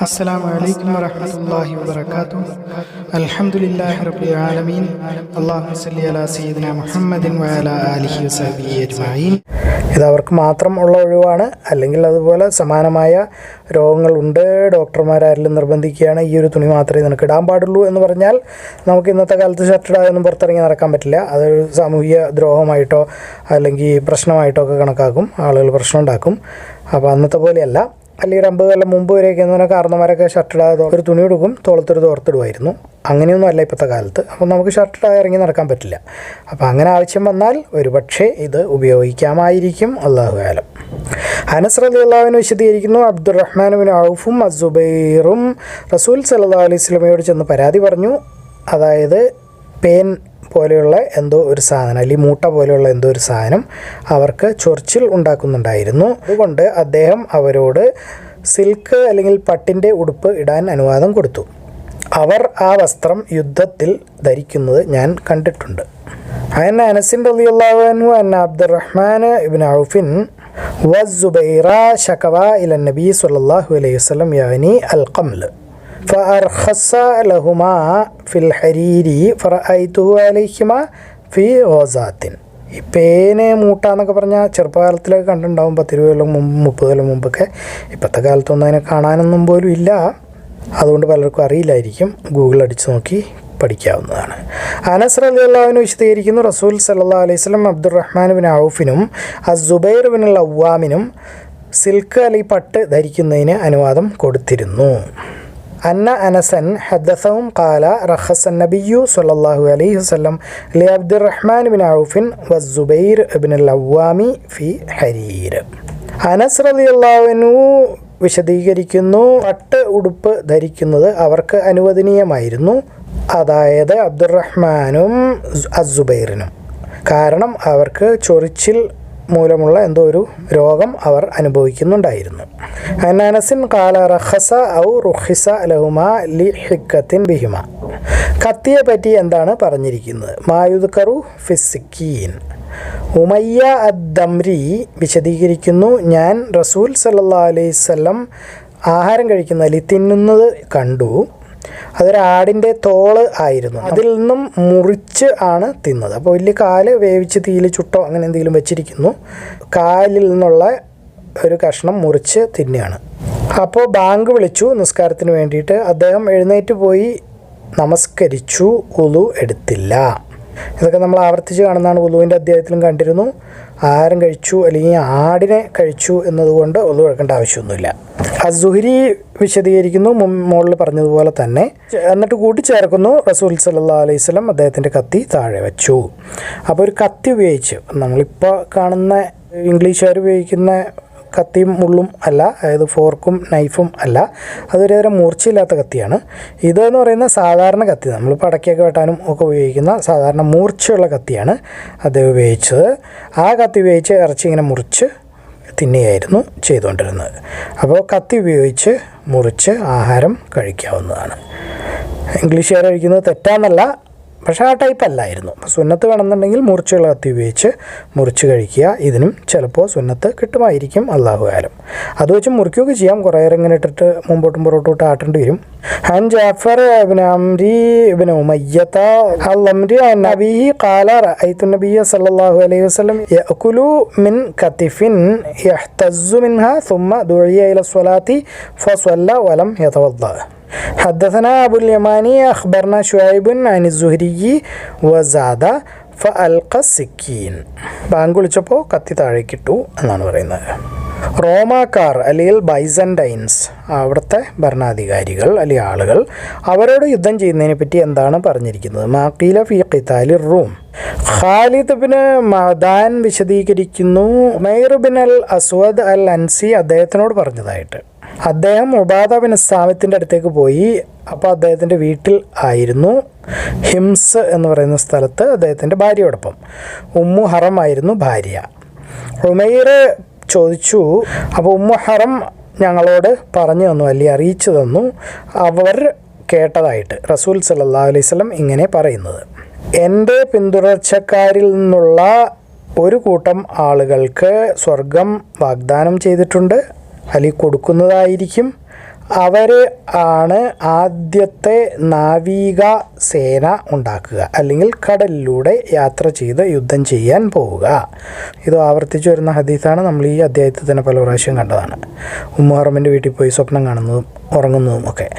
السلام عليكم ورحمة الله وبركاته الحمد لله رب العالمين اللهم صل على سيدنا محمد وعلى آله وصحبه أجمعين ഇത് അവർക്ക് മാത്രം ഉള്ള ഒഴിവാണ് അല്ലെങ്കിൽ അതുപോലെ സമാനമായ രോഗങ്ങളുണ്ട് ഡോക്ടർമാരാരെങ്കിലും നിർബന്ധിക്കുകയാണ് ഈ ഒരു തുണി മാത്രമേ നിനക്ക് ഇടാൻ പാടുള്ളൂ എന്ന് പറഞ്ഞാൽ നമുക്ക് ഇന്നത്തെ കാലത്ത് ഷർട്ട് ഇടാതൊന്നും പുറത്തിറങ്ങി നടക്കാൻ പറ്റില്ല അതൊരു സാമൂഹിക ദ്രോഹമായിട്ടോ അല്ലെങ്കിൽ പ്രശ്നമായിട്ടോ ഒക്കെ കണക്കാക്കും ആളുകൾ പ്രശ്നം ഉണ്ടാക്കും അപ്പോൾ അന്നത്തെ പോലെയല്ല അല്ലെങ്കിൽ അമ്പത് കൊല്ലം മുമ്പ് വരെയൊക്കെ എന്ന് പറഞ്ഞാൽ കാരണന്മാരൊക്കെ ഷർട്ടിടാതെ ഒരു തുണി കൊടുക്കും തോളത്തൊരു തോർത്തിടുമായിരുന്നു. അങ്ങനെയൊന്നും അല്ല ഇപ്പോഴത്തെ കാലത്ത്. അപ്പോൾ നമുക്ക് ഷർട്ടിടാതെ ഇറങ്ങി നടക്കാൻ പറ്റില്ല. അപ്പോൾ അങ്ങനെ ആവശ്യം വന്നാൽ ഒരു പക്ഷേ ഇത് ഉപയോഗിക്കാമായിരിക്കും. അള്ളാഹു കാലം അനസ് അലി അള്ളാഹുവിനെ വിശദീകരിക്കുന്നു അബ്ദുറഹ്മാനുബിൻ ഔഫും അസുബൈറും റസൂൽ സല്ലാ അലൈഹി സ്വലമയോട് ചെന്ന് പരാതി പറഞ്ഞു. അതായത് പേൻ പോലെയുള്ള എന്തോ ഒരു സാധനം അല്ലെങ്കിൽ മൂട്ട പോലെയുള്ള എന്തോ ഒരു സാധനം അവർക്ക് ചൊറിച്ചിൽ ഉണ്ടാക്കുന്നുണ്ടായിരുന്നു. അതുകൊണ്ട് അദ്ദേഹം അവരോട് സിൽക്ക് അല്ലെങ്കിൽ പട്ടിന്റെ ഉടുപ്പ് ഇടാൻ അനുവാദം കൊടുത്തു. അവർ ആ വസ്ത്രം യുദ്ധത്തിൽ ധരിക്കുന്നത് ഞാൻ കണ്ടിട്ടുണ്ട്. അയൻ അനസിൻ അള്ളാഹു അന്ന അബ്ദുറഹ്മാൻ ഇബിൻ ഔഫിൻ വസുബൈറ ഷക്കവ ഇല നബി സല്ലല്ലാഹു അലൈഹി വസ്ലം യാനി അൽ ഖംൽ. فأرخص لهما ഫിൽ ഹരീരി فرأيته عليهما في ഓസാത്തിൻ ഈ പേന് മൂട്ട എന്നൊക്കെ പറഞ്ഞാൽ ചെറുപ്പകാലത്തിലൊക്കെ കണ്ടിട്ടുണ്ടാവും പത്തിരുപത് കൊല്ലം മുമ്പ് മുപ്പത് കൊല്ലം മുമ്പൊക്കെ. ഇപ്പോഴത്തെ കാലത്തൊന്നും അതിനെ കാണാനൊന്നും പോലും ഇല്ല. അതുകൊണ്ട് പലർക്കും അറിയില്ലായിരിക്കും. ഗൂഗിൾ അടിച്ചു നോക്കി പഠിക്കാവുന്നതാണ്. അനസ് അലി അള്ളാഹുവിനെ വിശദീകരിക്കുന്നു റസൂൽ സല്ലാ അലൈഹി സ്വലം അബ്ദുറഹ്മാൻ ബിൻ ഔഫിനും അസുബൈർ ബിൻ അള്ളാമിനും സിൽക്ക് അലി പട്ട് ധരിക്കുന്നതിന് അനുവാദം കൊടുത്തിരുന്നു. അന്ന അനസൻ ഹദ്ദസവും കാല റഹസൻ നബിയു സല്ലാഹു അലൈഹി വസ്ലം ലി അബ്ദുറഹ്മാൻ ബിൻ ഔഫിൻ വസ്ബൈർ ബിൻ അവ്വാമി ഫി ഹരീർ. അനസ് റലി അള്ളാഹുനു വിശദീകരിക്കുന്നു പട്ട് ഉടുപ്പ് ധരിക്കുന്നത് അവർക്ക് അനുവദനീയമായിരുന്നു. അതായത് അബ്ദുറഹ്മാനും അസുബൈറിനും കാരണം അവർക്ക് ചൊറിച്ചിൽ മൂലമുള്ള എന്തോ ഒരു രോഗം അവർ അനുഭവിക്കുന്നുണ്ടായിരുന്നു. അനാനസിൻ കാല റഹസ ഔ റുഹിസ ലഹുമ ലി ഹിക്കത്തിൻ ബിഹിമ. കത്തിയെ പറ്റി എന്താണ് പറഞ്ഞിരിക്കുന്നത്? മായുദ്കറു ഫിസിക്കീൻ ഉമയ്യ അദ്ദംരി വിശദീകരിക്കുന്നു ഞാൻ റസൂൽ സല്ലാ അലൈവല്ലം ആഹാരം കഴിക്കുന്ന അല്ലെങ്കിൽ തിന്നുന്നത് കണ്ടു. അതൊരു ആടിന്റെ തോൾ ആയിരുന്നു. അതിൽ നിന്നും മുറിച്ച് ആണ് തിന്നത്. അപ്പോൾ വലിയ കാൽ വേവിച്ച് തീയിൽ ചുട്ടോ അങ്ങനെ എന്തെങ്കിലും വെച്ചിരിക്കുന്നു. കാലിൽ നിന്നുള്ള ഒരു കഷ്ണം മുറിച്ച് തിന്നുകയാണ്. അപ്പോൾ ബാങ്ക് വിളിച്ചു നിസ്കാരത്തിന് വേണ്ടിയിട്ട്. അദ്ദേഹം എഴുന്നേറ്റ് പോയി. നമസ്കരിച്ചു. ഉളു എടുത്തില്ല. ഇതൊക്കെ നമ്മൾ ആവർത്തിച്ച് കാണുന്നതാണ് ഉലുവിന്റെ അധ്യായത്തിലും കണ്ടിരുന്നു. ആഹാരം കഴിച്ചു അല്ലെങ്കിൽ ആടിനെ കഴിച്ചു എന്നതുകൊണ്ട് ഒലു എടുക്കേണ്ട ആവശ്യമൊന്നുമില്ല. അസുഹരി വിശദീകരിക്കുന്നു മുകളിൽ പറഞ്ഞതുപോലെ തന്നെ. എന്നിട്ട് കൂട്ടിച്ചേർക്കുന്നു റസൂൽ സല്ലാ അലൈഹി സ്വലം അദ്ദേഹത്തിന്റെ കത്തി താഴെ വെച്ചു. അപ്പോൾ ഒരു കത്തി ഉപയോഗിച്ച് നമ്മളിപ്പോൾ കാണുന്ന ഇംഗ്ലീഷുകാർ ഉപയോഗിക്കുന്ന കത്തിയും മുള്ളും അല്ല അതായത് ഫോർക്കും നൈഫും അല്ല. അതൊരുതരം മൂർച്ചയില്ലാത്ത കത്തിയാണ്. ഇതെന്ന് പറയുന്ന സാധാരണ കത്തി നമ്മൾ പടക്കൊക്കെ വെട്ടാനും ഒക്കെ ഉപയോഗിക്കുന്ന സാധാരണ മൂർച്ചയുള്ള കത്തിയാണ് അദ്ദേഹം ഉപയോഗിച്ചത്. ആ കത്തി ഉപയോഗിച്ച് ഇറച്ചി ഇങ്ങനെ മുറിച്ച് തിന്നുകയായിരുന്നു ചെയ്തുകൊണ്ടിരുന്നത്. അപ്പോൾ കത്തി ഉപയോഗിച്ച് മുറിച്ച് ആഹാരം കഴിക്കാവുന്നതാണ്. ഇംഗ്ലീഷുകാർ കഴിക്കുന്നത് തെറ്റാന്നല്ല പക്ഷേ ആ ടൈപ്പ് അല്ലായിരുന്നു അപ്പോൾ സുന്നത്ത് വേണമെന്നുണ്ടെങ്കിൽ മുറിച്ചുള്ള കത്തി ഉപയോഗിച്ച് മുറിച്ച് കഴിക്കുക ഇതിനും ചിലപ്പോൾ സുന്നത്ത് കിട്ടുമായിരിക്കും അള്ളാഹു കാലം അത് വെച്ച് മുറിക്കുകയൊക്കെ ചെയ്യാം കുറേ ഇങ്ങനെ ഇട്ടിട്ട് മുമ്പോട്ടും പുറത്തോട്ടും ഇട്ട് ആട്ടേണ്ടി വരും عن جعفر بن عمري بن أمية الأمري عن أبيه قال رأيت النبي صلى الله عليه وسلم يأكل من كتف يحتز منها ثم دعي إلى الصلاة فصلى ولم يتوضأ حدثنا أبو اليماني أخبرنا شعيب عن الزهري وزاد فألقى السكين ബാങ്ക് വിളിച്ചപ്പോൾ കത്തി താഴേക്കിട്ടു എന്നാണ് പറയുന്നത് റോമാക്കാർ അല്ലെങ്കിൽ ബൈസൻഡൈൻസ് അവിടുത്തെ ഭരണാധികാരികൾ അല്ലെങ്കിൽ ആളുകൾ അവരോട് യുദ്ധം ചെയ്യുന്നതിനെ പറ്റി എന്താണ് പറഞ്ഞിരിക്കുന്നത് മാക്കീല ഫി ഖിതാലി റൂം ഖാലിദ് ബിൻ മദാൻ വിശദീകരിക്കുന്നു മൈർ ബിൻ അൽ അസ്വദ് അൽ അൻസി അദ്ദേഹത്തിനോട് പറഞ്ഞതായിട്ട് അദ്ദേഹം ഉബാദ ബിൻ സാമിത്തിന്റെ അടുത്തേക്ക് പോയി. അപ്പോൾ അദ്ദേഹത്തിന്റെ വീട്ടിൽ ആയിരുന്നു. ഹിംസ് എന്ന് പറയുന്ന സ്ഥലത്ത് അദ്ദേഹത്തിന്റെ ഭാര്യയോടൊപ്പം. ഉമ്മു ഹറം ആയിരുന്നു ഭാര്യ. ഉമൈർ ചോദിച്ചു അപ്പോൾ ഉമ്മു ഹറം ഞങ്ങളോട് പറഞ്ഞു തന്നു അല്ലെങ്കിൽ അറിയിച്ചു തന്നു? അവർ കേട്ടതായിട്ട് റസൂൽ സല്ലാ അലൈഹി ഇങ്ങനെ പറയുന്നത്. എന്റെ പിന്തുടർച്ചക്കാരിൽ നിന്നുള്ള ഒരു കൂട്ടം ആളുകൾക്ക് സ്വർഗം വാഗ്ദാനം ചെയ്തിട്ടുണ്ട്. അല്ലെങ്കിൽ കൊടുക്കുന്നതായിരിക്കും. അവർ ആണ് ആദ്യത്തെ നാവിക സേന ഉണ്ടാക്കുക. അല്ലെങ്കിൽ കടലിലൂടെ യാത്ര ചെയ്ത് യുദ്ധം ചെയ്യാൻ പോവുക. ഇത് ആവർത്തിച്ചു വരുന്ന ഹദീസാണ് നമ്മൾ ഈ അധ്യായത്തിൽ തന്നെ പല പ്രാവശ്യം കണ്ടതാണ്. ഉമ്മുഹറമിന്റെ വീട്ടിൽ പോയി സ്വപ്നം കാണുന്നതും ഉറങ്ങുന്നതും ഒക്കെ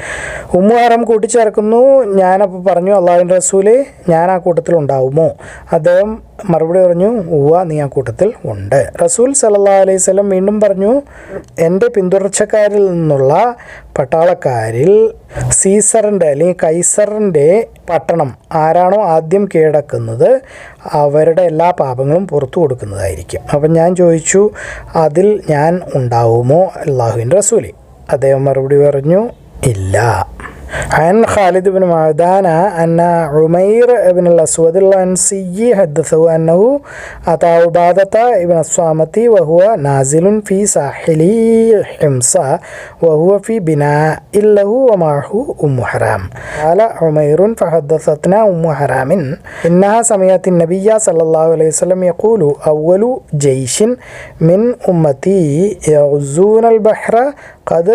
ഉമ്മുഹറം കൂട്ടിച്ചേർക്കുന്നു. ഞാനപ്പോൾ പറഞ്ഞു അള്ളാഹുവിന്റെ റസൂൽ ഞാൻ ആ കൂട്ടത്തിൽ ഉണ്ടാവുമോ? അദ്ദേഹം മറുപടി പറഞ്ഞു ഉവ്വ നീ ആ കൂട്ടത്തിൽ ഉണ്ട്. റസൂൽ സല്ലാ അലൈഹി സ്വലം വീണ്ടും പറഞ്ഞു എന്റെ പിന്തുടർച്ചക്കാരിൽ നിന്നുള്ള പട്ടാളക്കാരിൽ സീസറിന്റെ അല്ലെങ്കിൽ കൈസറിന്റെ പട്ടണം ആരാണോ ആദ്യം കീഴടക്കുന്നത് അവരുടെ എല്ലാ പാപങ്ങളും പുറത്തു കൊടുക്കുന്നതായിരിക്കും. അപ്പം ഞാൻ ചോദിച്ചു അതിൽ ഞാൻ ഉണ്ടാവുമോ? അള്ളാഹുവിന്റെ റസൂലി. അദ്ദേഹം മറുപടി പറഞ്ഞു ഇല്ല. عن خالد بن معدان أن عمير بن الأسود الأنسي حدثه أنه أتى عبادة بن الصامت وهو نازل في ساحل حمص وهو في بناء له ومعه أم حرام. قال عمير فحدثتنا أم حرام إنها سمعت النبي صلى الله عليه وسلم يقول أول جيش من أمتي يغزون البحر قد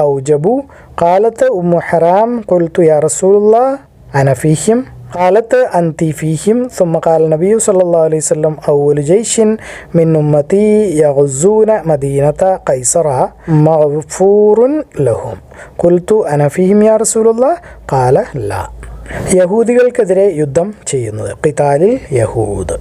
أوجبوا قالت أم حرام قلت يا رسول الله أنا فيهم. قالت أنت فيهم. ثم قال النبي صلى الله عليه وسلم أول جيش من أمتي يغزون مدينة قيصر مغفور لهم. قلت أنا فيهم يا رسول الله؟ قال لا. യഹൂദികൾക്കെതിരെ യുദ്ധം ചെയ്യുന്നത്. ഖിതാലിൽ യഹൂദ്.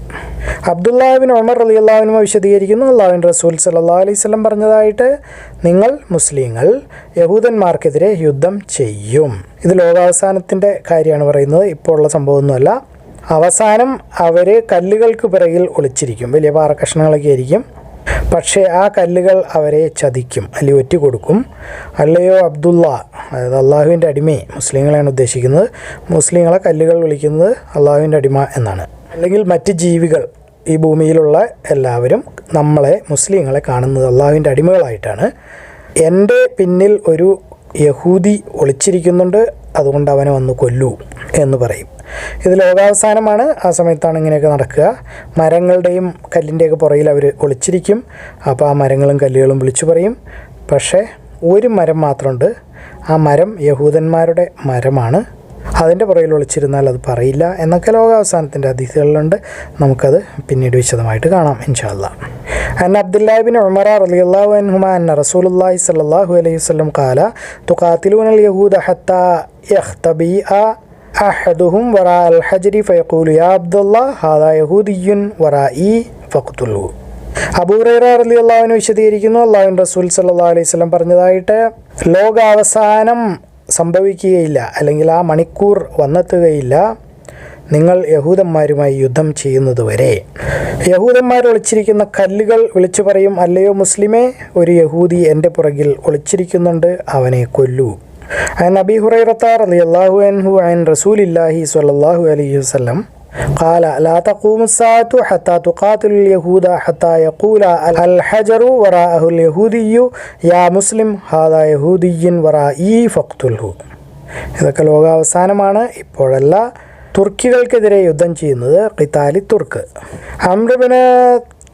അബ്ദുല്ലാഹിബിൻ ഉമർ അലി അള്ളാഹുവിനുമ വിശദീകരിക്കുന്നു. അള്ളാഹുവിൻ റസൂൽ സല്ലാ അലൈഹി സ്വലം പറഞ്ഞതായിട്ട് നിങ്ങൾ മുസ്ലിങ്ങൾ യഹൂദന്മാർക്കെതിരെ യുദ്ധം ചെയ്യും. ഇത് ലോകാവസാനത്തിന്റെ കാര്യമാണ് പറയുന്നത്. ഇപ്പോൾ ഉള്ള സംഭവമൊന്നുമല്ല. അവസാനം അവർ കല്ലുകൾക്ക് പിറകിൽ ഒളിച്ചിരിക്കും. വലിയ പാറക്കഷ്ണങ്ങളൊക്കെ ആയിരിക്കും. പക്ഷേ ആ കല്ലുകൾ അവരെ ചതിക്കും അല്ലെങ്കിൽ ഒറ്റ കൊടുക്കും അല്ലയോ അബ്ദുള്ള അതായത് അള്ളാഹുവിന്റെ അടിമയെ മുസ്ലിങ്ങളെയാണ് ഉദ്ദേശിക്കുന്നത്. മുസ്ലിങ്ങളെ കല്ലുകൾ വിളിക്കുന്നത് അള്ളാഹുവിന്റെ അടിമ എന്നാണ്. അല്ലെങ്കിൽ മറ്റ് ജീവികൾ ഈ ഭൂമിയിലുള്ള എല്ലാവരും നമ്മളെ മുസ്ലിങ്ങളെ കാണുന്നത് അള്ളാഹുവിന്റെ അടിമകളായിട്ടാണ്. എന്റെ പിന്നിൽ ഒരു യഹൂദി ഒളിച്ചിരിക്കുന്നുണ്ട് അതുകൊണ്ട് അവനെ വന്ന് കൊല്ലൂ എന്ന് പറയും. ഇത് ലോകാവസാനമാണ്. ആ സമയത്താണ് ഇങ്ങനെയൊക്കെ നടക്കുക. മരങ്ങളുടെയും കല്ലിന്റെയൊക്കെ പുറയിൽ അവർ ഒളിച്ചിരിക്കും. അപ്പോൾ ആ മരങ്ങളും കല്ലുകളും വിളിച്ചു പറയും. പക്ഷേ ഒരു മരം മാത്രമുണ്ട്. ആ മരം യഹൂദന്മാരുടെ മരമാണ്. അതിന്റെ പുറയിൽ ഒളിച്ചിരുന്നാൽ അത് പറയില്ല എന്നൊക്കെ ലോകാവസാനത്തിന്റെ അതിഥികളിലുണ്ട്. നമുക്കത് പിന്നീട് വിശദമായിട്ട് കാണാം ഇൻഷാല്ല അൻ അബ്ദുല്ലാബിൻ ഉമറ റളിയല്ലാഹു അൻഹുമ അന്ന റസൂലുള്ളാഹി സ്വല്ലല്ലാഹു അലൈഹി വസല്ലം കാല തുഖാതിലൂന യഹൂദ ഹത്ത യഖ്തബിഅ أحدهم وراء الحجر فيقول يا عبد الله هذا يهودي ورائي فاقتلوه അബൂറൈറ റലി അള്ളാഹുവിന് വിശദീകരിക്കുന്നു അള്ളാഹുവിൻ റസൂൽ സല്ലാ അലൈഹി സ്വലം പറഞ്ഞതായിട്ട് ലോകാവസാനം സംഭവിക്കുകയില്ല അല്ലെങ്കിൽ ആ മണിക്കൂർ വന്നെത്തുകയില്ല നിങ്ങൾ യഹൂദന്മാരുമായി യുദ്ധം ചെയ്യുന്നതുവരെ യഹൂദന്മാർ ഒളിച്ചിരിക്കുന്ന കല്ലുകൾ വിളിച്ചു പറയും അല്ലയോ മുസ്ലിമേ ഒരു യഹൂദി എൻ്റെ പുറകിൽ ഒളിച്ചിരിക്കുന്നുണ്ട് അവനെ കൊല്ലൂ عن أبي هريرة رضي الله عنه عن رسول الله صلى الله عليه وسلم قال لا تقوم الساعة حتى تقاتل اليهود حتى يقول الحجر وراءه اليهودي يا مسلم هذا يهودي ورائي فاقتله ഇതൊക്കെ ലോകാവസാനമാണ് ഇപ്പോഴല്ല തുർക്കികൾക്കെതിരെ യുദ്ധം ചെയ്യുന്നത് ഖിതാലി തുർക്ക് അമ്രബിന്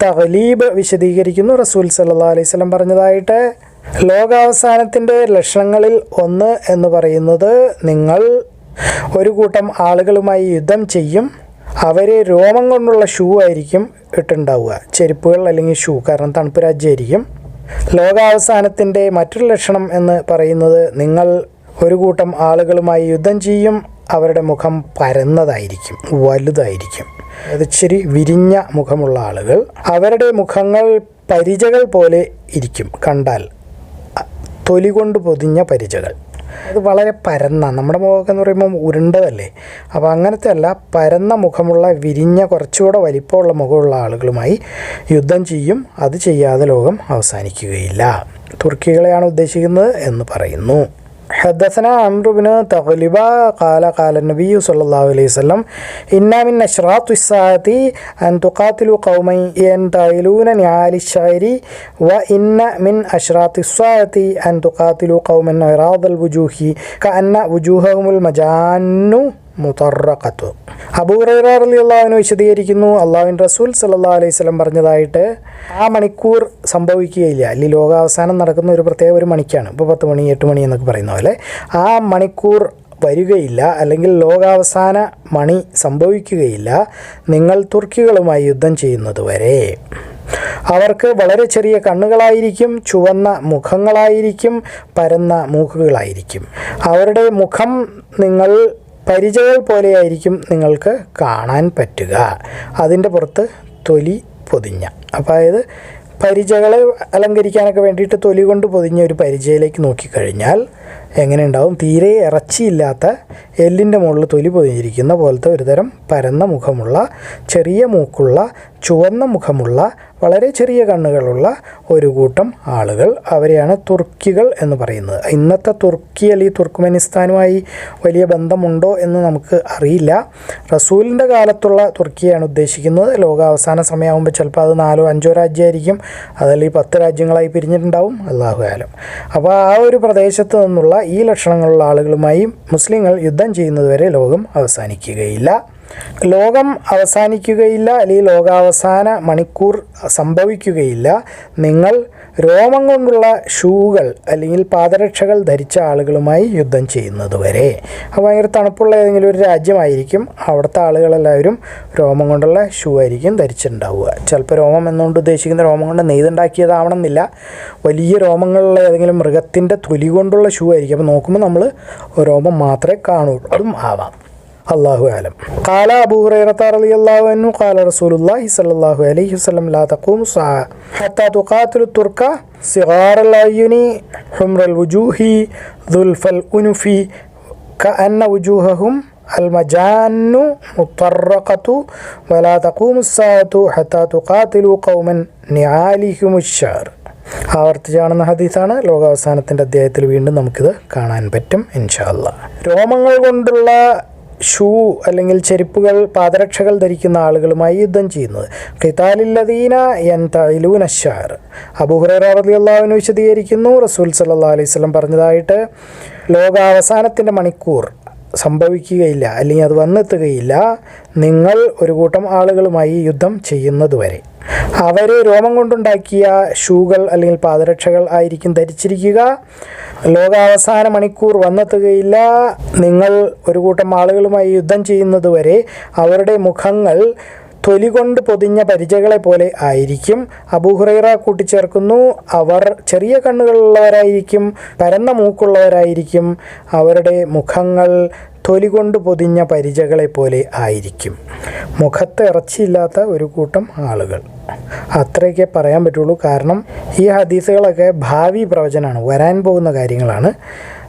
തഹലീബ് വിശദീകരിക്കുന്നു റസൂൽ സല്ലാ അലൈഹി സ്വലം പറഞ്ഞതായിട്ട് ലോകാവസാനത്തിന്റെ ലക്ഷണങ്ങളിൽ ഒന്ന് എന്ന് പറയുന്നത് നിങ്ങൾ ഒരു കൂട്ടം ആളുകളുമായി യുദ്ധം ചെയ്യും അവർ രോമം കൊണ്ടുള്ള ഷൂ ആയിരിക്കും ഇട്ടുണ്ടാവുക. ചെരുപ്പുകൾ അല്ലെങ്കിൽ ഷൂ കാരണം തണുപ്പ് രാജ്യമായിരിക്കും. ലോകാവസാനത്തിന്റെ മറ്റൊരു ലക്ഷണം എന്ന് പറയുന്നത് നിങ്ങൾ ഒരു കൂട്ടം ആളുകളുമായി യുദ്ധം ചെയ്യും അവരുടെ മുഖം പരന്നതായിരിക്കും വലുതായിരിക്കും. അത് ഇച്ചിരി വിരിഞ്ഞ മുഖമുള്ള ആളുകൾ അവരുടെ മുഖങ്ങൾ പരിചകൾ പോലെ ഇരിക്കും കണ്ടാൽ തൊലി കൊണ്ട് പൊതിഞ്ഞ പരിചകൾ. അത് വളരെ പരന്ന നമ്മുടെ മുഖമൊക്കെ എന്ന് പറയുമ്പോൾ ഉരുണ്ടതല്ലേ? അപ്പോൾ അങ്ങനത്തെ അല്ല പരന്ന മുഖമുള്ള വിരിഞ്ഞ കുറച്ചുകൂടെ വലിപ്പമുള്ള മുഖമുള്ള ആളുകളുമായി യുദ്ധം ചെയ്യും. അത് ചെയ്യാതെ ലോകം അവസാനിക്കുകയില്ല. തുർക്കികളെയാണ് ഉദ്ദേശിക്കുന്നത് എന്ന് പറയുന്നു. حدثنا عمرو بن تغلبة قال قال النبي صلى الله عليه وسلم إن من أشراط الساعة أن تقاتلوا قوما ينتهلون نعال الشعر وإن من أشراط الساعة أن تقاتلوا قوما عراض الوجوه كأن وجوههم المجان മുതറഖത്തു അബൂററിയാഹുവിന് വിശദീകരിക്കുന്നു അള്ളാഹുവിൻ റസൂൽ സല്ലാ അലൈഹി സ്വലം പറഞ്ഞതായിട്ട് ആ മണിക്കൂർ സംഭവിക്കുകയില്ല. അല്ലെങ്കിൽ ലോകാവസാനം നടക്കുന്ന ഒരു പ്രത്യേക ഒരു മണിക്കാണ്. ഇപ്പോൾ പത്ത് മണി എട്ട് മണി എന്നൊക്കെ പറയുന്ന പോലെ ആ മണിക്കൂർ വരികയില്ല അല്ലെങ്കിൽ ലോകാവസാന മണി സംഭവിക്കുകയില്ല. നിങ്ങൾ തുർക്കികളുമായി യുദ്ധം ചെയ്യുന്നത് വരെ. അവർക്ക് വളരെ ചെറിയ കണ്ണുകളായിരിക്കും ചുവന്ന മുഖങ്ങളായിരിക്കും പരന്ന മൂക്കുകളായിരിക്കും. അവരുടെ മുഖം നിങ്ങൾ പരിചകൾ പോലെയായിരിക്കും നിങ്ങൾക്ക് കാണാൻ പറ്റുക. അതിന്റെ പുറത്ത് തൊലി പൊതിഞ്ഞ. അപ്പോൾ അതായത് പരിചകളെ അലങ്കരിക്കാനൊക്കെ വേണ്ടിയിട്ട് തൊലി കൊണ്ട് പൊതിഞ്ഞ ഒരു പരിചയിലേക്ക് നോക്കിക്കഴിഞ്ഞാൽ എങ്ങനെ ഉണ്ടാവും തീരെ ഇറച്ചിയില്ലാത്ത എല്ലിന്റെ മുകളിൽ തൊലി പൊതിഞ്ഞിരിക്കുന്ന പോലത്തെ ഒരുതരം പരന്ന മുഖമുള്ള ചെറിയ മൂക്കുള്ള ചുവന്ന മുഖമുള്ള വളരെ ചെറിയ കണ്ണുകളുള്ള ഒരു കൂട്ടം ആളുകൾ അവരെയാണ് തുർക്കികൾ എന്ന് പറയുന്നത്. ഇന്നത്തെ തുർക്കി അല്ലെങ്കിൽ തുർക്ക്മെനിസ്ഥാനുമായി വലിയ ബന്ധമുണ്ടോ എന്ന് നമുക്ക് അറിയില്ല. റസൂലിന്റെ കാലത്തുള്ള തുർക്കിയാണ് ഉദ്ദേശിക്കുന്നത്. ലോകാവസാന സമയമാകുമ്പോൾ ചിലപ്പോൾ അത് നാലോ അഞ്ചോ രാജ്യമായിരിക്കും. അതല്ലെങ്കിൽ പത്ത് രാജ്യങ്ങളായി പിരിഞ്ഞിട്ടുണ്ടാവും. അള്ളാഹു ആലം. അപ്പോൾ ആ ഒരു പ്രദേശത്ത് നിന്നുള്ള ഈ ലക്ഷണങ്ങളുള്ള ആളുകളുമായി മുസ്ലിങ്ങൾ യുദ്ധം ചെയ്യുന്നതുവരെ ലോകം അവസാനിക്കുകയില്ല. ലോകം അവസാനിക്കുകയില്ല അല്ലെങ്കിൽ ലോകാവസാന മണിക്കൂർ സംഭവിക്കുകയില്ല. നിങ്ങൾ രോമം കൊണ്ടുള്ള ഷൂകൾ അല്ലെങ്കിൽ പാദരക്ഷകൾ ധരിച്ച ആളുകളുമായി യുദ്ധം ചെയ്യുന്നത് വരെ അപ്പോൾ ഭയങ്കര തണുപ്പുള്ള ഏതെങ്കിലും ഒരു രാജ്യമായിരിക്കും അവിടുത്തെ ആളുകളെല്ലാവരും രോമം കൊണ്ടുള്ള ഷൂ ആയിരിക്കും ധരിച്ചിട്ടുണ്ടാവുക. ചിലപ്പോൾ രോമം എന്നുകൊണ്ട് ഉദ്ദേശിക്കുന്ന രോമം കൊണ്ട് നെയ്തുണ്ടാക്കിയതാവണമെന്നില്ല. വലിയ രോമങ്ങളുള്ള ഏതെങ്കിലും മൃഗത്തിന്റെ തൊലി കൊണ്ടുള്ള ഷൂ ആയിരിക്കും. അപ്പോൾ നോക്കുമ്പോൾ നമ്മൾ രോമം മാത്രമേ കാണുള്ളൂ അതും ആവാം. الله أعلم قال أبو هريرة رضي الله عنه قال رسول الله صلى الله عليه وسلم لا تقوم الساعة حتى تقاتل الترك صغار العيون حمر الوجوه ذلف الأنف كأن وجوههم المجان مطرقة ولا تقوم الساعة حتى تقاتلوا قوما نعالهم الشعر ആവർത്തിച്ചാണെന്ന ഹദീസാണ് ലോകാവസാനത്തിൻ്റെ അധ്യായത്തിൽ വീണ്ടും നമുക്കിത് കാണാൻ പറ്റും ഇൻഷാല്ല രോമങ്ങൾ കൊണ്ടുള്ള ഷൂ അല്ലെങ്കിൽ ചെരുപ്പുകൾ പാദരക്ഷകൾ ധരിക്കുന്ന ആളുകളുമായി യുദ്ധം ചെയ്യുന്നത്. ഖിതാലില്ലദീന എൻ തൈലൂൻ അഷാർ അബുഹുറാറിയാഹുവിന് വിശദീകരിക്കുന്നു. റസൂൽ സല്ലാ അലൈഹി സ്വലം പറഞ്ഞതായിട്ട് ലോകാവസാനത്തിന്റെ മണിക്കൂർ സംഭവിക്കുകയില്ല അല്ലെങ്കിൽ അത് വന്നെത്തുകയില്ല. നിങ്ങൾ ഒരു കൂട്ടം ആളുകളുമായി യുദ്ധം ചെയ്യുന്നതുവരെ. അവർ രോമം കൊണ്ടുണ്ടാക്കിയ ഷൂകൾ അല്ലെങ്കിൽ പാദരക്ഷകൾ ആയിരിക്കും ധരിച്ചിരിക്കുക. ലോകാവസാന മണിക്കൂർ വന്നെത്തുകയില്ല. നിങ്ങൾ ഒരു കൂട്ടം ആളുകളുമായി യുദ്ധം ചെയ്യുന്നതുവരെ അവരുടെ മുഖങ്ങൾ തൊലി കൊണ്ട് പൊതിഞ്ഞ പരിചകളെ പോലെ ആയിരിക്കും അബൂഹുറൈറ കൂട്ടിച്ചേർക്കുന്നു. അവർ ചെറിയ കണ്ണുകളുള്ളവരായിരിക്കും. പരന്ന മൂക്കുള്ളവരായിരിക്കും. അവരുടെ മുഖങ്ങൾ തൊലി കൊണ്ട് പൊതിഞ്ഞ പരിചകളെ പോലെ ആയിരിക്കും. മുഖത്ത് ഇറച്ചിയില്ലാത്ത ഒരു കൂട്ടം ആളുകൾ. അത്രയൊക്കെ പറയാൻ പറ്റുള്ളൂ. കാരണം ഈ ഹദീസുകളൊക്കെ ഭാവി പ്രവചനമാണ്. വരാൻ പോകുന്ന കാര്യങ്ങളാണ്.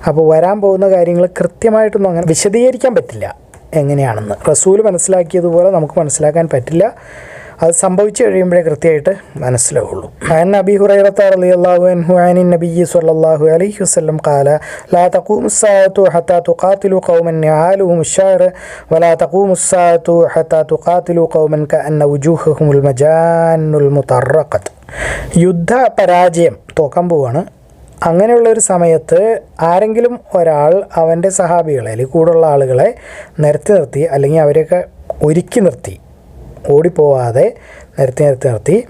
അപ്പോൾ വരാൻ പോകുന്ന കാര്യങ്ങൾ കൃത്യമായിട്ടൊന്നും അങ്ങനെ വിശദീകരിക്കാൻ പറ്റില്ല. എങ്ങനെയാണെന്ന്. റസൂൽ മനസ്സിലാക്കിയതുപോലെ നമുക്ക് മനസ്സിലാക്കാൻ പറ്റില്ല. അത് സംഭവിച്ചു കഴിയുമ്പോഴേ കൃത്യമായിട്ട് മനസ്സിലാവുള്ളൂ. അൻ നബി ഹുറൈറത്ത അലി അള്ളാഹു അൻഹുഅനി നബി സല്ലാഹു അലൈഹി വസ്ലം കാല ലാ തഖൂ മുസ്സാത്തു ഹത്താ തുഖാത്തിലു ഖൗമൻ യാലു മുഷാർ വലാ തഖൂ മുസ്സാത്തു ഹത്താ തുഖാത്തിലു ഖൗമൻ കഅന്ന വുജൂഹുഹുൽ മജാനുൽ മുതറഖത്ത്. യുദ്ധ പരാജയം തോക്കാൻ അങ്ങനെയുള്ള ഒരു സമയത്ത് ആരെങ്കിലും ഒരാൾ അവന്റെ സഹാബികളെ അല്ലെങ്കിൽ കൂടുള്ള ആളുകളെ നിരത്തി നിർത്തി അല്ലെങ്കിൽ അവരെയൊക്കെ ഒരുക്കി നിർത്തി ഓടിപ്പോവാതെ നിരത്തി നിരത്തി നിർത്തി.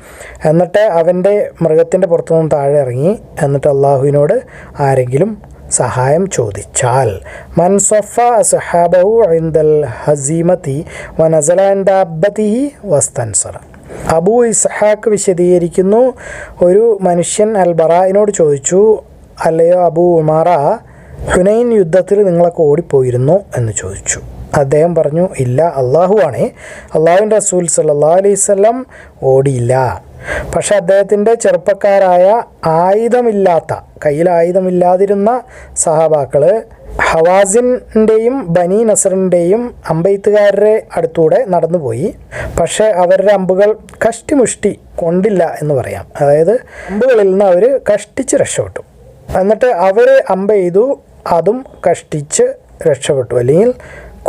എന്നിട്ട് അവന്റെ മൃഗത്തിന്റെ പുറത്തുനിന്ന് താഴെ ഇറങ്ങി എന്നിട്ട് അള്ളാഹുവിനോട് ആരെങ്കിലും സഹായം ചോദിച്ചാൽ മൻസഫ സഹാബഹു ഹസീമത്തി വനസലാൻഡാബത്തിഹി വസ്തൻസറ. അബൂ ഇസ്ഹാക്ക് വിശദീകരിക്കുന്നു. ഒരു മനുഷ്യൻ അൽ ബറായിനോട് ചോദിച്ചു അല്ലയോ അബൂ ഉമാറ ഹുനൈൻ യുദ്ധത്തിൽ നിങ്ങളൊക്കെ ഓടിപ്പോയിരുന്നു? എന്ന് ചോദിച്ചു. അദ്ദേഹം പറഞ്ഞു ഇല്ല അള്ളാഹു ആണേ. അള്ളാഹുവിന്റെ റസൂൽ സല്ലാ അലൈഹി സ്വലം ഓടിയില്ല. പക്ഷെ അദ്ദേഹത്തിന്റെ ചെറുപ്പക്കാരായ ആയുധമില്ലാത്ത കയ്യിൽ ആയുധമില്ലാതിരുന്ന സഹാബാക്കൾ ഹവാസിന്റെയും ബനി നസറിന്റെയും അമ്പെയ്ത്തുകാരുടെ അടുത്തൂടെ നടന്നുപോയി. പക്ഷേ അവരുടെ അമ്പുകൾ കഷ്ടിമുഷ്ടി കൊണ്ടില്ല എന്ന് പറയാം. അതായത് അമ്പുകളിൽ നിന്ന് അവർ കഷ്ടിച്ച് രക്ഷപ്പെട്ടു. എന്നിട്ട് അവർ അമ്പ ചെയ്തു അതും കഷ്ടിച്ച് രക്ഷപ്പെട്ടു. അല്ലെങ്കിൽ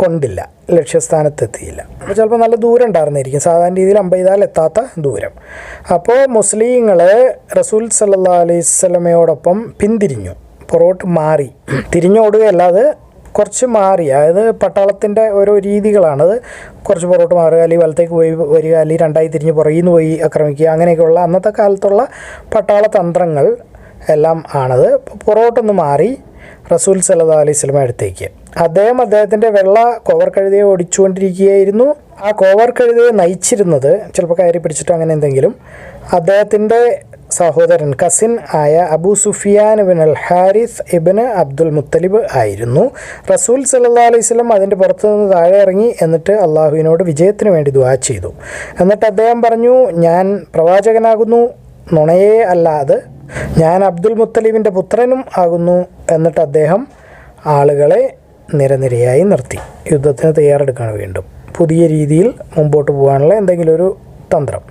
കൊണ്ടില്ല ലക്ഷ്യസ്ഥാനത്തെത്തിയില്ല. അപ്പോൾ ചിലപ്പോൾ നല്ല ദൂരം ഉണ്ടായിരുന്നിരിക്കും സാധാരണ രീതിയിൽ അമ്പ ചെയ്താൽ എത്താത്ത ദൂരം. അപ്പോൾ മുസ്ലിങ്ങൾ റസൂൽ സല്ലാ അലൈഹി പിന്തിരിഞ്ഞു. പുറകോട്ട് മാറി. തിരിഞ്ഞോടുകയല്ലാതെ കുറച്ച് മാറി. അതായത് പട്ടാളത്തിന്റെ ഓരോ രീതികളാണത് കുറച്ച് പുറകോട്ട് മാറുക അല്ലെങ്കിൽ വലത്തേക്ക് പോയി വരിക അല്ലെങ്കിൽ രണ്ടായി തിരിഞ്ഞ് പുറകിൽ നിന്ന് പോയി ആക്രമിക്കുക അങ്ങനെയൊക്കെയുള്ള അന്നത്തെ കാലത്തുള്ള പട്ടാള തന്ത്രങ്ങൾ എല്ലാം ആണത്. പുറകോട്ടൊന്ന് മാറി റസൂൽ സല്ലാ അലൈഹി സ്വലമ അടുത്തേക്ക്. അദ്ദേഹം അദ്ദേഹത്തിന്റെ വെള്ള കോവർ കഴുതയെ ഓടിച്ചുകൊണ്ടിരിക്കുകയായിരുന്നു. ആ കോവർ കഴുതയെ നയിച്ചിരുന്നത് ചിലപ്പോൾ കയറി പിടിച്ചിട്ടോ അങ്ങനെ എന്തെങ്കിലും അദ്ദേഹത്തിന്റെ സഹോദരൻ കസിൻ ആയ അബൂ സുഫിയാൻ ഇബിൻ അൽ ഹാരിസ് ഇബിന് അബ്ദുൽ മുത്തലിബ് ആയിരുന്നു. റസൂൽ സല്ലാ അലൈഹി സ്വലം അതിന്റെ പുറത്തു നിന്ന് താഴെ ഇറങ്ങി എന്നിട്ട് അള്ളാഹുവിനോട് വിജയത്തിന് വേണ്ടി ദുവാ ചെയ്തു. എന്നിട്ട് അദ്ദേഹം പറഞ്ഞു ഞാൻ പ്രവാചകനാകുന്നു നുണയേ അല്ലാതെ ഞാൻ അബ്ദുൽ മുത്തലിബിന്റെ പുത്രനും ആകുന്നു. എന്നിട്ട് അദ്ദേഹം ആളുകളെ നിരനിരയായി നിർത്തി യുദ്ധത്തിന് തയ്യാറെടുക്കുകയാണ് വീണ്ടും പുതിയ രീതിയിൽ മുമ്പോട്ട് പോകാനുള്ള എന്തെങ്കിലും ഒരു തന്ത്രം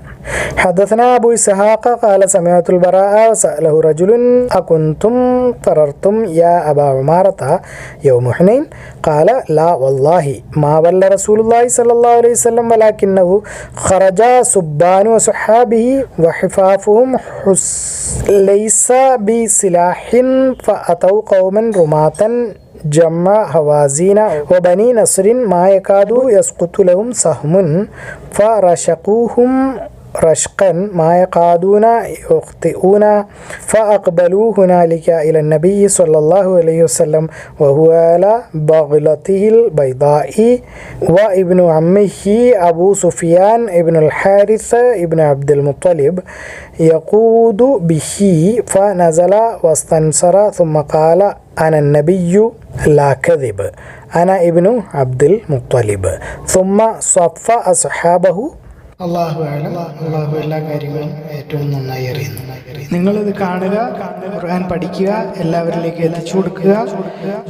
حدثنا أبو إسحاق قال سمعت البراء وسأله رجل أكنتم فررتم يا أبا عمارة يوم حنين قال لا والله ما ول رسول الله صلى الله عليه وسلم ولكنه خرج سبان وصحابه وحفافهم حس ليس بسلاح فأتوا قوما رماة جمع هوازين وبني نصر ما يكاد يسقط لهم سهم فرشقوهم رشقا ما يقادون يخطئون فأقبلوا هنالك إلى النبي صلى الله عليه وسلم وهو على بغلته البيضاء وابن عمه أبو سفيان ابن الحارث ابن عبد المطلب يقود به فنزل واستنصر ثم قال അന നബിയു ലാ കദിബ്. അന ഇബ്നു അബ്ദുൽ മുത്തലിബ്. സുമ്മ സഫ അസ്ഹാബഹു. അള്ളാഹു അള്ളാഹു എല്ലാ കാര്യങ്ങളും ഏറ്റവും നന്നായി അറിയുന്നു. നിങ്ങളിത് കാണുക ഖുർആൻ പഠിക്കുക എല്ലാവരിലേക്ക് എത്തിച്ചു കൊടുക്കുക.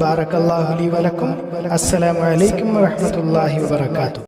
ബാറക്കല്ലാഹു അലി വലക്കും. അസ്സലാമലൈക്കും വാഹമത്തല്ലാഹി വാത്തു